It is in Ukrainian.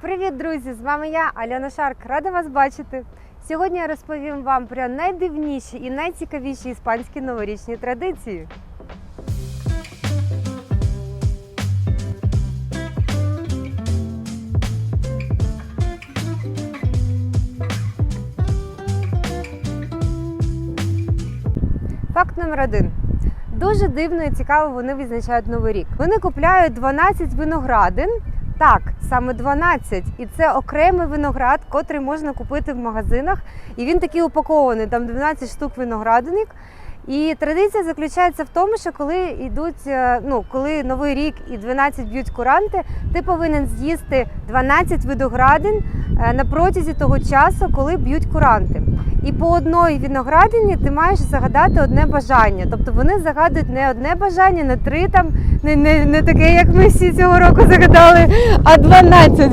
Привіт, друзі! З вами я, Альона Шарк. Рада вас бачити. Сьогодні я розповім вам про найдивніші і найцікавіші іспанські новорічні традиції. Факт номер один. Дуже дивно і цікаво вони відзначають новий рік. Вони купляють 12 виноградин. Так, саме 12. І це окремий виноград, котрий можна купити в магазинах. І він такий упакований, там 12 штук виноградинок. І традиція заключається в тому, що коли йдуть, е, ну коли новий рік і 12 б'ють куранти, ти повинен з'їсти 12 виноградин е, на протязі того часу, коли б'ють куранти. І по одній виноградині ти маєш загадати одне бажання. Тобто вони загадують не одне бажання, не три там, не, не, не таке, як ми всі цього року загадали, а 12